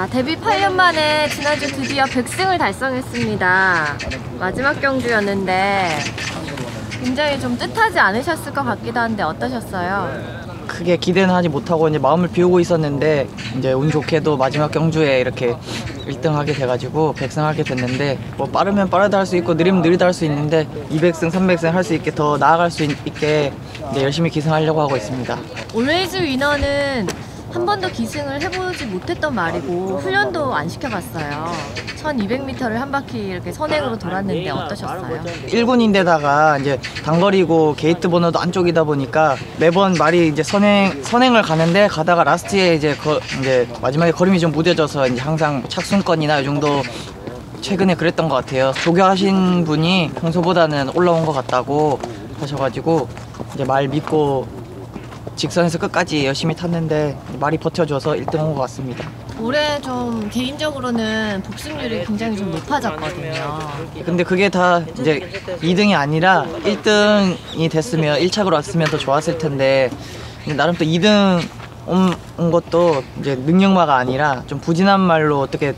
자, 데뷔 8년 만에 지난주 드디어 100승을 달성했습니다. 마지막 경주였는데 굉장히 좀 뜻하지 않으셨을 것 같기도 한데 어떠셨어요? 크게 기대는 하지 못하고 이제 마음을 비우고 있었는데 이제 운 좋게도 마지막 경주에 이렇게 1등 하게 돼가지고 100승 하게 됐는데 뭐 빠르면 빠르다 할 수 있고 느리면 느리다 할 수 있는데 200승, 300승 할 수 있게 더 나아갈 수 있, 게 이제 열심히 기승하려고 하고 있습니다. 올웨이즈 위너는 한 번도 기승을 해보지 못했던 말이고 훈련도 안 시켜봤어요. 1200m를 한 바퀴 이렇게 선행으로 돌았는데 어떠셨어요? 1군인데다가 이제 단거리고 게이트 번호도 안쪽이다 보니까 매번 말이 이제 선행 선행을 가는데 가다가 라스트에 이제 거, 이제 마지막에 걸음이 좀 무뎌져서 이제 항상 착순권이나 이 정도 최근에 그랬던 것 같아요. 조교하신 분이 평소보다는 올라온 것 같다고 하셔가지고 이제 말 믿고 직선에서 끝까지 열심히 탔는데 말이 버텨줘서 1등 한 것 같습니다. 올해 좀 개인적으로는 복승률이 굉장히 좀 높아졌거든요. 근데 그게 다 이제 2등이 아니라 1등이 됐으면 1착으로 왔으면 더 좋았을 텐데 나름 또 2등 온, 온 것도 이제 능력마가 아니라 좀 부진한 말로 어떻게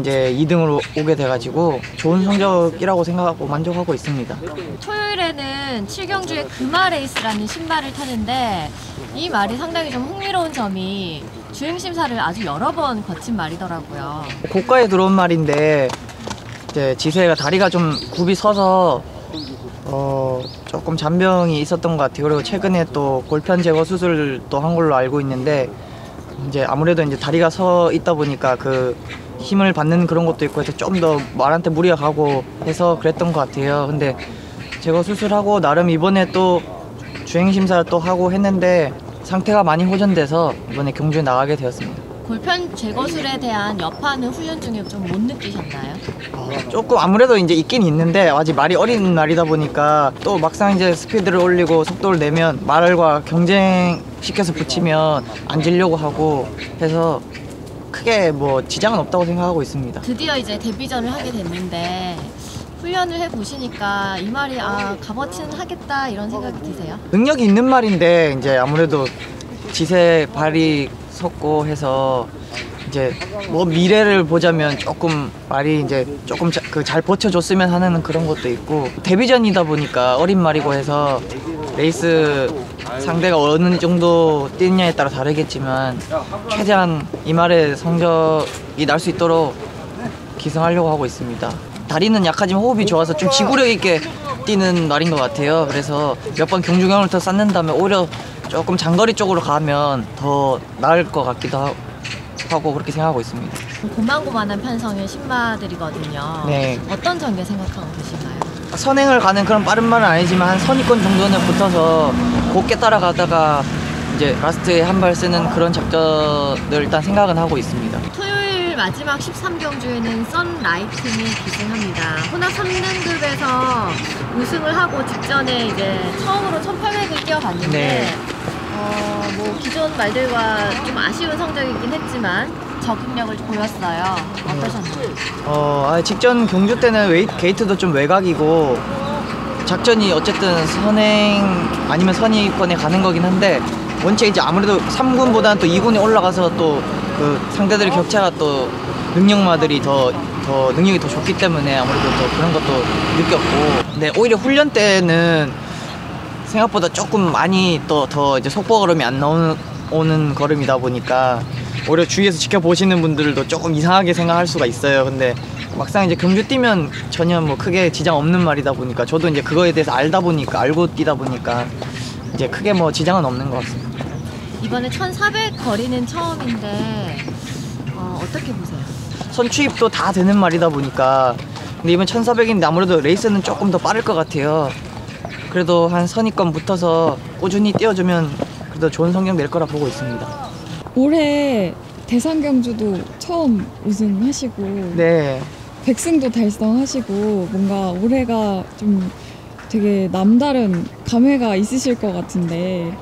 이제 2등으로 오게 돼가지고 좋은 성적이라고 생각하고 만족하고 있습니다. 토요일에는 7경주의 금화 레이스라는 신발을 타는데 이 말이 상당히 좀 흥미로운 점이 주행 심사를 아주 여러 번 거친 말이더라고요. 고가에 들어온 말인데 이제 지세가 다리가 좀 굽이 서서 어 조금 잔병이 있었던 것 같아요. 그리고 최근에 또 골편 제거 수술도 한 걸로 알고 있는데 이제 아무래도 이제 다리가 서 있다 보니까 그 힘을 받는 그런 것도 있고 해서 좀 더 말한테 무리가 가고 해서 그랬던 것 같아요. 근데 제거 수술하고 나름 이번에 또 주행 심사를 또 하고 했는데 상태가 많이 호전돼서 이번에 경주에 나가게 되었습니다. 골편 제거술에 대한 여파는 훈련 중에 좀 못 느끼셨나요? 조금 아무래도 이제 있긴 있는데 아직 말이 어린 날이다 보니까 또 막상 이제 스피드를 올리고 속도를 내면 말과 경쟁 시켜서 붙이면 안 지려고 하고 해서 크게 뭐 지장은 없다고 생각하고 있습니다. 드디어 이제 데뷔전을 하게 됐는데 훈련을 해 보시니까 이 말이 아 값어치는 하겠다 이런 생각이 드세요? 능력이 있는 말인데 이제 아무래도 지세 발이 섰고 해서 이제 뭐 미래를 보자면 조금 말이 이제 조금 그 잘 버텨줬으면 하는 그런 것도 있고 데뷔전이다 보니까 어린 말이고 해서 레이스 상대가 어느 정도 뛰느냐에 따라 다르겠지만 최대한 이 말의 성적이 날 수 있도록 기승하려고 하고 있습니다. 다리는 약하지만 호흡이 좋아서 좀 지구력 있게 뛰는 말인 것 같아요. 그래서 몇 번 경주경을 더 쌓는다면 오히려 조금 장거리 쪽으로 가면 더 나을 것 같기도 하- 하고 그렇게 생각하고 있습니다. 고만고만한 편성의 신마들이거든요. 네. 어떤 전개 생각하고 계신가요? 선행을 가는 그런 빠른 말은 아니지만 한 선입권 정도는 붙어서 곱게 따라가다가 이제 라스트에 한 발 쓰는 그런 작전을 일단 생각은 하고 있습니다. 토요일 마지막 13경주에는 썬라이팅이 기승합니다. 혼합 3등급에서 우승을 하고 직전에 이제 처음으로 1800을 뛰어봤는데 네. 어, 뭐 기존 말들과 좀 아쉬운 성적이긴 했지만 적응력을 보였어요. 어떠셨나요? 어, 아, 직전 경주 때는 웨이, 게이트도 좀 외곽이고 작전이 어쨌든 선행 아니면 선의권에 가는 거긴 한데 원체 이제 아무래도 3군보다는 또 2군에 올라가서 또 그 상대들의 격차가 또 능력마들이 더, 더 능력이 더 좋기 때문에 아무래도 더 그런 것도 느꼈고 근데 오히려 훈련 때는 생각보다 조금 많이 또 더 이제 속보 걸음이 안 나오는 오는 걸음이다 보니까 오히려 주위에서 지켜보시는 분들도 조금 이상하게 생각할 수가 있어요. 근데 막상 이제 경주 뛰면 전혀 뭐 크게 지장 없는 말이다 보니까 저도 이제 그거에 대해서 알다 보니까 알고 뛰다 보니까 이제 크게 뭐 지장은 없는 것 같습니다. 이번에 1400 거리는 처음인데 어, 어떻게 보세요? 선취입도 다 되는 말이다 보니까 근데 이번 1400인데 아무래도 레이스는 조금 더 빠를 것 같아요. 그래도 한 선입권 붙어서 꾸준히 뛰어주면 그래도 좋은 성적 낼 거라 보고 있습니다. 올해 대상 경주도 처음 우승하시고 네. 백승도 달성하시고 뭔가 올해가 좀 되게 남다른 감회가 있으실 것 같은데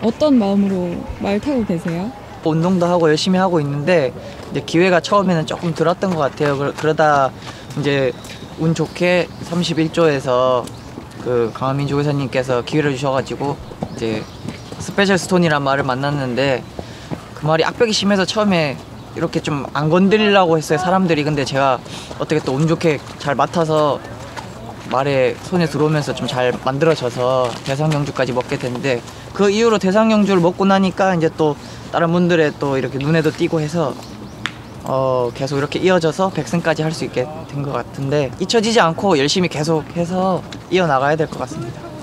어떤 마음으로 말 타고 계세요? 운동도 하고 열심히 하고 있는데 이제 기회가 처음에는 조금 들었던 것 같아요. 그러, 그러다 이제 운 좋게 31조에서 그 강화민주 의사님께서 기회를 주셔가지고 이제 스페셜 스톤이란 말을 만났는데 그 말이 악벽이 심해서 처음에 이렇게 좀 안 건드리려고 했어요 사람들이 근데 제가 어떻게 또 운 좋게 잘 맡아서 말에 손에 들어오면서 좀 잘 만들어져서 대상경주까지 먹게 됐는데 그 이후로 대상경주를 먹고 나니까 이제 또 다른 분들의 또 이렇게 눈에도 띄고 해서 어 계속 이렇게 이어져서 백승까지 할 수 있게 된 것 같은데 잊혀지지 않고 열심히 계속 해서 이어 나가야 될 것 같습니다.